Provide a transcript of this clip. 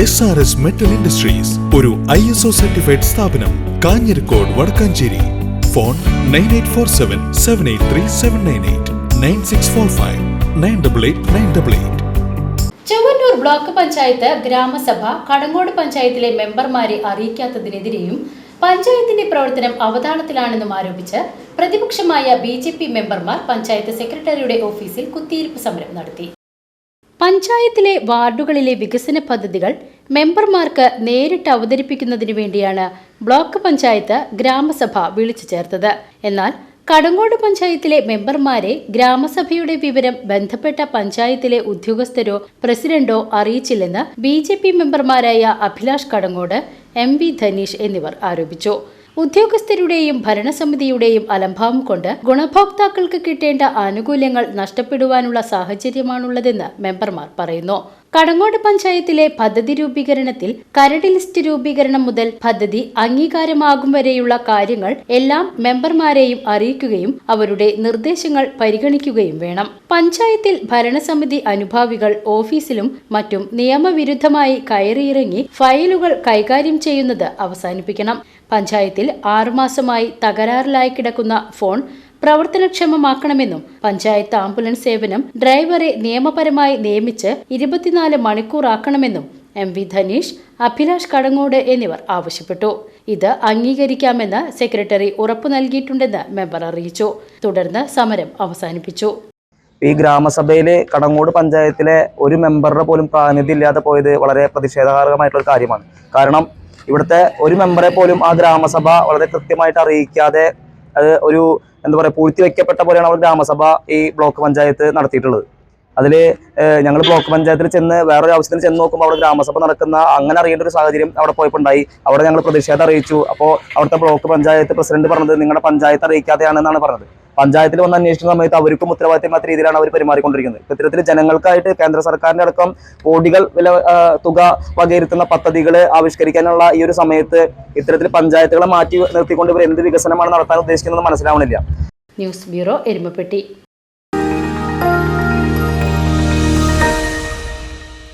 S R S metal industries ഒരു I S O certified സ്ഥാപനം Kanjirakode Vadakkanchery. Phone nine eight four seven seven eight three seven nine eight nine six four five nine double eight nine double eight Chowannur block panchayat ഗ്രാമസഭ കടങ്ങോട് പഞ്ചായത്തിലെ മെമ്പർമാരെ അറിയിക്കാത്തതിനെതിരെയും പഞ്ചായത്തിന്റെ പ്രവർത്തനം അവതാളത്തിലാണെന്നും ആരോപിച്ച് പ്രതിപക്ഷമായ B J P മെമ്പർമാർ പഞ്ചായത്ത് സെക്രട്ടറിയുടെ ഓഫീസിൽ കുത്തിയിരിപ്പ് സമരം നടത്തി. പഞ്ചായത്തിലെ വാർഡുകളിലെ വികസന പദ്ധതികൾ മെമ്പർമാർക്ക് നേരിട്ട് അവതരിപ്പിക്കുന്നതിന് വേണ്ടിയാണ് ബ്ലോക്ക് പഞ്ചായത്ത് ഗ്രാമസഭ വിളിച്ചു ചേർത്തത്. എന്നാൽ കടങ്ങോട് പഞ്ചായത്തിലെ മെമ്പർമാരെ ഗ്രാമസഭയുടെ വിവരം ബന്ധപ്പെട്ട പഞ്ചായത്തിലെ ഉദ്യോഗസ്ഥരോ പ്രസിഡന്റോ അറിയിച്ചില്ലെന്ന് ബി മെമ്പർമാരായ അഭിലാഷ് കടങ്ങോട് എം വി ധനീഷ് എന്നിവർ ആരോപിച്ചു. ഉദ്യോഗസ്ഥരുടെയും ഭരണസമിതിയുടെയും അലംഭാവം കൊണ്ട് ഗുണഭോക്താക്കൾക്ക് കിട്ടേണ്ട ആനുകൂല്യങ്ങൾ നഷ്ടപ്പെടുവാനുള്ള സാഹചര്യമാണുള്ളതെന്ന് മെമ്പർമാർ പറയുന്നു. കടങ്ങോട് പഞ്ചായത്തിലെ പദ്ധതി രൂപീകരണത്തിൽ കരട് ലിസ്റ്റ് രൂപീകരണം മുതൽ പദ്ധതി അംഗീകാരമാകും വരെയുള്ള കാര്യങ്ങൾ എല്ലാം മെമ്പർമാരെയും അറിയിക്കുകയും അവരുടെ നിർദ്ദേശങ്ങൾ പരിഗണിക്കുകയും വേണം. പഞ്ചായത്തിൽ ഭരണസമിതി അനുഭാവികൾ ഓഫീസിലും മറ്റും നിയമവിരുദ്ധമായി കയറിയിറങ്ങി ഫയലുകൾ കൈകാര്യം ചെയ്യുന്നത് അവസാനിപ്പിക്കണം. പഞ്ചായത്തിൽ ആറുമാസമായി തകരാറിലായി കിടക്കുന്ന ഫോൺ പ്രവർത്തനക്ഷമമാക്കണമെന്നും പഞ്ചായത്ത് ആംബുലൻസ് സേവനം ഡ്രൈവറെ നിയമപരമായി നിയമിച്ച് ഇരുപത്തിനാല് മണിക്കൂറാക്കണമെന്നും എം വി ധനീഷ് അഭിലാഷ് കടങ്ങോട് എന്നിവർ ആവശ്യപ്പെട്ടു. ഇത് അംഗീകരിക്കാമെന്ന് സെക്രട്ടറി ഉറപ്പു നൽകിയിട്ടുണ്ടെന്ന് മെമ്പർ അറിയിച്ചു. തുടർന്ന് സമരം അവസാനിപ്പിച്ചു. ഈ ഗ്രാമസഭയിലെ കടങ്ങോട് പഞ്ചായത്തിലെ ഒരു മെമ്പറുടെ പോലും പ്രാതിനിധ്യം ഇല്ലാതെ പോയത് വളരെ പ്രതിഷേധകരമായിട്ടുള്ള ഒരു കാര്യമാണ്. കാരണം ഇവിടുത്തെ ഒരു മെമ്പറെ പോലും ആ ഗ്രാമസഭ വളരെ കൃത്യമായിട്ട് അറിയിക്കാതെ അത് ഒരു എന്താ പറയുക പൂഴ്ത്തി വെക്കപ്പെട്ട പോലെയാണ് അവർ ഗ്രാമസഭ ഈ ബ്ലോക്ക് പഞ്ചായത്ത് നടത്തിയിട്ടുള്ളത്. അതിൽ ഞങ്ങൾ ബ്ലോക്ക് പഞ്ചായത്തിൽ ചെന്ന് വേറൊരു ആവശ്യത്തിന് ചെന്ന് നോക്കുമ്പോൾ അവിടെ ഗ്രാമസഭ നടക്കുന്ന അങ്ങനെ അറിയേണ്ട ഒരു സാഹചര്യം അവിടെ പോയപ്പോൾ ഉണ്ടായി അവിടെ ഞങ്ങൾ പ്രതിഷേധം അറിയിച്ചു. അപ്പോൾ അവിടുത്തെ ബ്ലോക്ക് പഞ്ചായത്ത് പ്രസിഡന്റ് പറഞ്ഞത് നിങ്ങളുടെ പഞ്ചായത്ത് അറിയിക്കാതെയാണെന്നാണ് പറഞ്ഞത്. പഞ്ചായത്തിൽ വന്ന് അന്വേഷിക്കുന്ന സമയത്ത് അവർക്കും ഉത്തരവാദിത്തമാത്ത രീതിയിലാണ് അവർ പെരുമാറിക്കൊണ്ടിരിക്കുന്നത്. ഇത്തരത്തിൽ ജനങ്ങൾക്കായിട്ട് കേന്ദ്ര സർക്കാരിന്റെ അടക്കം കോടികൾ വില തുക വകയിരുത്തുന്ന പദ്ധതികൾ ആവിഷ്കരിക്കാനുള്ള ഈ ഒരു സമയത്ത് ഇത്തരത്തിൽ പഞ്ചായത്തുകളെ മാറ്റി നിർത്തിക്കൊണ്ട് ഇവർ എന്ത് വികസനമാണ് നടത്താൻ ഉദ്ദേശിക്കുന്നത് മനസ്സിലാവണില്ല. News bureau Erumapetty.